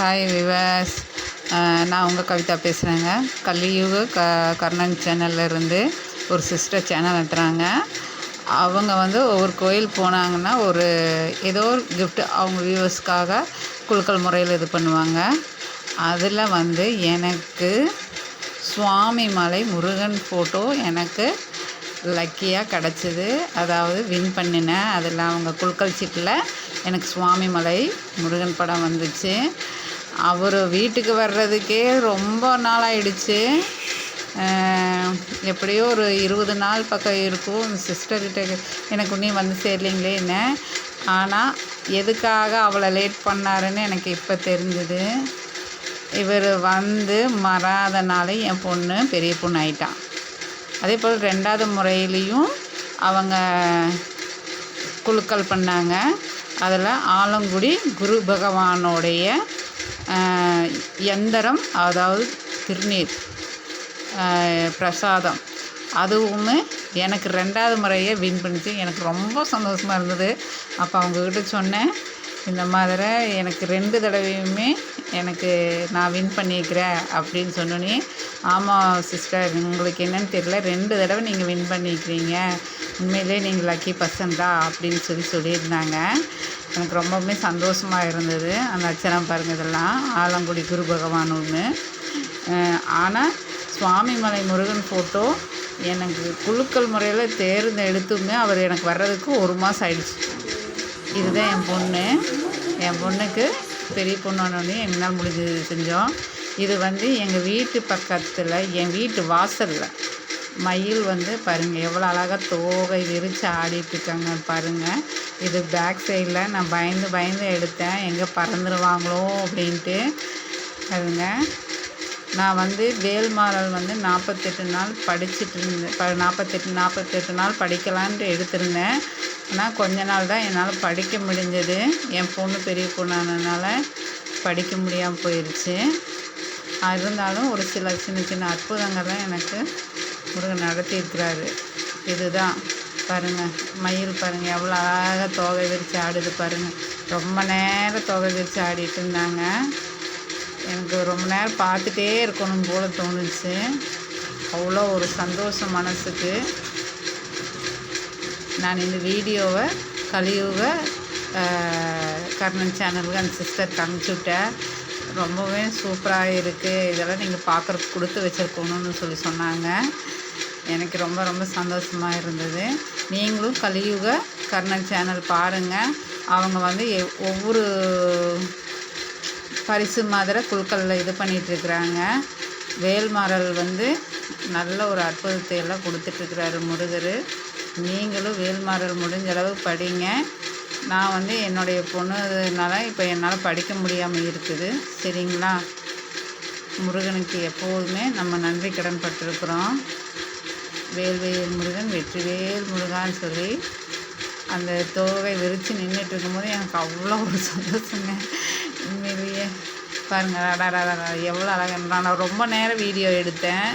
Hi விவாஸ் நான் உங்கள் கவிதா பேசுகிறேங்க கலியுக க கர்ணன் சேனல்ல இருந்து ஒரு சிஸ்டர் சேனல் நடத்துகிறாங்க அவங்க வந்து ஒவ்வொரு கோயில் போனாங்கன்னா ஒரு ஏதோ ஒரு கிஃப்ட் அவங்க வியூவர்ஸ்க்காக குலுக்கல் முறையில் இது பண்ணுவாங்க. அதில் வந்து எனக்கு சுவாமி மலை முருகன் ஃபோட்டோ எனக்கு லக்கியாக கிடச்சிது. அதாவது வின் பண்ணினேன் அதில் அவங்க குலுக்கல் சீட்டில் எனக்கு சுவாமி மலை முருகன் படம் வந்துச்சு. அவர் வீட்டுக்கு வர்றதுக்கே ரொம்ப நாள் ஆயிடுச்சு எப்படியோ ஒரு இருபது நாள் பக்கம் இருக்கும். சிஸ்டர்கிட்ட எனக்கு நீ வந்து சேரலீங்களே என்ன? ஆனால் எதுக்காக அவளை லேட் பண்ணாருன்னு எனக்கு இப்போ தெரிஞ்சுது. இவர் வந்து மறாதனால என் பொண்ணு பெரிய பொண்ணு ஆயிட்டான். அதே போல் ரெண்டாவது முறையிலையும் அவங்க குழுக்கள் பண்ணாங்க. அதில் ஆலங்குடி குரு பகவானோடைய எந்திரம் அதாவது திருநீர் பிரசாதம். அதுவுமே எனக்கு ரெண்டாவது முறையே வின் பண்ணிச்சு. எனக்கு ரொம்ப சந்தோஷமாக இருந்தது. அப்போ அவங்கக்கிட்ட சொன்னேன் இந்த மாதிரி எனக்கு ரெண்டு தடவையுமே எனக்கு நான் வின் பண்ணியிருக்கிறேன் அப்படின்னு சொன்னோன்னே ஆமாம் சிஸ்டர் உங்களுக்கு என்னன்னு தெரியல. ரெண்டு தடவை நீங்கள் வின் பண்ணியிருக்கிறீங்க. உண்மையிலே நீங்கள் லக்கி பர்சன் தான் அப்படின்னு சொல்லி சொல்லியிருந்தாங்க. எனக்கு ரொம்பவுமே சந்தோஷமாக இருந்தது அந்த அச்சரம் பாருங்கள் இதெல்லாம். ஆலங்குடி குரு பகவான் ஒன்று ஆனால் சுவாமிமலை முருகன் ஃபோட்டோ எனக்கு குலுக்கல் முறையில் தேர்ந்தெடுத்துமே அவர் எனக்கு வர்றதுக்கு ஒரு மாதம் ஆயிடுச்சு. இதுதான் என் பொண்ணு. என் பொண்ணுக்கு பெரிய பொண்ணு என்னால் முடிஞ்சது செஞ்சோம். இது வந்து எங்கள் வீட்டு பக்கத்தில் என் வீட்டு வாசலில். மயில் வந்து பாருங்கள் எவ்வளோ அழகாக தோகை விரித்து ஆடிட்டு இருக்காங்க பாருங்கள் இது பேக் சைடில் நான் பயந்து பயந்து எடுத்தேன். எங்கே பறந்துடுவாங்களோ அப்படின்ட்டு. அதுங்க நான் வந்து வேல்மாறல் வந்து நாற்பத்தெட்டு நாள் படிச்சுட்டு இருந்தேன். ப நாற்பத்தெட்டு நாற்பத்தெட்டு நாள் படிக்கலான்ட்டு எடுத்திருந்தேன். ஆனால் கொஞ்ச நாள் தான் என்னால் படிக்க முடிஞ்சது. என் பொண்ணு பெரிய பொண்ணானதுனால படிக்க முடியாமல் போயிடுச்சு இருந்தாலும் ஒரு சில சின்ன சின்ன அற்புதங்கள்லாம் எனக்கு முருகன் நடத்தியிருக்கிறாரு. இதுதான். பாருங்கள் மயில் பாருங்கள் எவ்வளோ அழகாக தோகை விரித்து ஆடுது பாருங்கள் ரொம்ப நேரம் தோகை விரித்து ஆடிட்டு இருந்தாங்க. எனக்கு ரொம்ப நேரம் பார்த்துட்டே இருக்கணும் போல தோணுச்சு. அவ்வளோ ஒரு சந்தோஷம் மனசுக்கு. நான் இந்த வீடியோவை கலியுக கர்ணன் சேனலுக்கு அந்த சிஸ்டருக்கு அனுப்பிச்சுவிட்டேன் ரொம்பவே சூப்பராக இருக்குது இதெல்லாம் நீங்கள் பார்க்குறதுக்கு கொடுத்து வச்சுருக்கணும்னு சொல்லி சொன்னாங்க. எனக்கு ரொம்ப ரொம்ப சந்தோஷமாக இருந்தது. நீங்களும் கலியுக கர்ணன் சேனல் பாருங்கள் அவங்க வந்து ஒவ்வொரு பரிசு மாதிரி குழுக்களில் இது பண்ணிகிட்ருக்குறாங்க வேல்மாறல் வந்து நல்ல ஒரு அற்புதத்தை எல்லாம் கொடுத்துட்ருக்குறாரு முருகர். நீங்களும் வேல்மாறல் முடிஞ்ச அளவு படிங்க நான் வந்து என்னுடைய பொண்ணுனால இப்போ என்னால் படிக்க முடியாமல் இருக்குது சரிங்களா முருகனுக்கு எப்போதுமே நம்ம நன்றி கடன் பட்டிருக்கிறோம் வேல்வேல் முருகன் வெற்றிவேல் முருகான்னு சொல்லி அந்த தோகை விரித்து நின்றுட்டு இருக்கும்போது எனக்கு அவ்வளோ ஒரு சந்தோஷங்க உண்மையிலேயே பாருங்கள் அடாடா எவ்வளோ அழகாக நான் ரொம்ப நேரம் வீடியோ எடுத்தேன்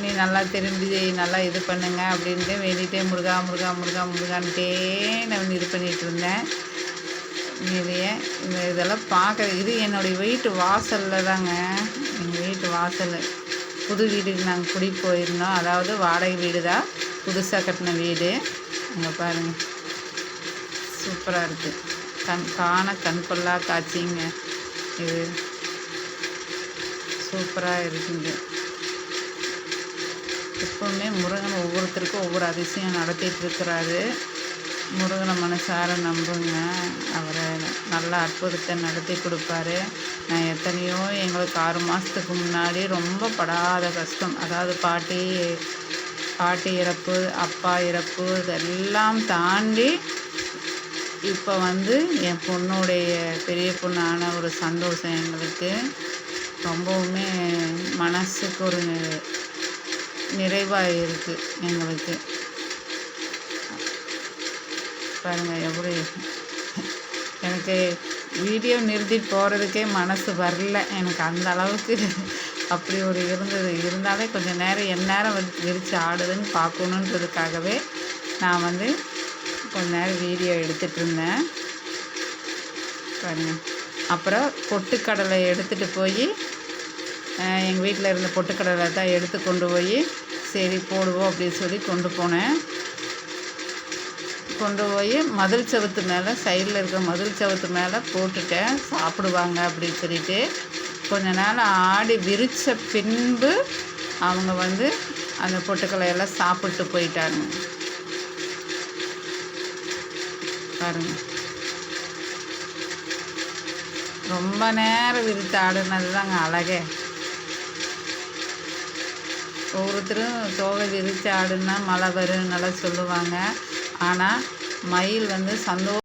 நீ நல்லா திரும்பி நல்லா இது பண்ணுங்க அப்படின்ட்டு வேண்டிகிட்டே முருகா முருகா முருகா முருகான்ட்டே நான் வந்து இது பண்ணிகிட்டு இருந்தேன். நிறைய இந்த இதெல்லாம் பார்க்க இது என்னுடைய வீட்டு வாசலில் தாங்க. எங்கள் வீட்டு வாசல் புது வீட்டுக்கு நாங்கள் குடி போயிருந்தோம். அதாவது வாடகை வீடு தான். புதுசாக கட்டின வீடு. அங்கே பாருங்கள் சூப்பராக இருக்குது கண் காண கண் கொள்ளா காட்சிங்க. இது சூப்பராக இருக்குங்க. எப்பவுமே முருகன் ஒவ்வொருத்தருக்கும் ஒவ்வொரு அதிசயம் நடத்திட்டு இருக்கிறாரு. முருகனை மனசார நம்புங்க. அவரை நல்ல அற்புதத்தை நடத்தி கொடுப்பாரு. நான் எத்தனையோ எங்களுக்கு ஆறு மாதத்துக்கு முன்னாடி ரொம்ப படாத கஷ்டம். அதாவது பாட்டி பாட்டி இறப்பு அப்பா இறப்பு இதெல்லாம் தாண்டி இப்போ வந்து என் பொண்ணுடைய பெரிய பொண்ணான ஒரு சந்தோஷம் எங்களுக்கு. ரொம்பவுமே மனசுக்கு ஒரு நிறைவாக இருக்குது எங்களுக்கு. பாருங்கள் எப்படி எனக்கு வீடியோ நிறுத்தி போகிறதுக்கே மனசு வரல. எனக்கு அந்த அளவுக்கு அப்படி ஒரு இருந்தது. இருந்தாலே கொஞ்சம் நேரம் எந்நேரம் வந்து விரித்து ஆடுதுன்னு பார்க்கணுன்றதுக்காகவே நான் வந்து கொஞ்ச நேரம் வீடியோ எடுத்துகிட்டு இருந்தேன். பாருங்க. அப்புறம் பொட்டுக்கடலை எடுத்துகிட்டு போய் எங்கள் வீட்டில் இருந்த பொட்டுக்கடலை தான் எடுத்து கொண்டு போய் சரி போடுவோம் அப்படின்னு சொல்லி கொண்டு போனேன். கொண்டு போய் மதில் செவத்து மேலே சைடில் இருக்க மதில் செவத்து மேலே போட்டுட்டேன். சாப்பிடுவாங்க அப்படின்னு சொல்லிட்டு. கொஞ்ச நாள் ஆடி விரித்த பின்பு அவங்க வந்து அந்த பொட்டுக்கலையெல்லாம் சாப்பிட்டு போயிட்டாங்க. பாருங்க. ரொம்ப நேரம் விரித்து ஆடுனது தாங்க அழகே. ஒவ்வொருத்தரும் தோகை விரித்து ஆடுனா மழை வரும்னெல்லாம் சொல்லுவாங்க. ஆனால் மயில் வந்து சந்தோ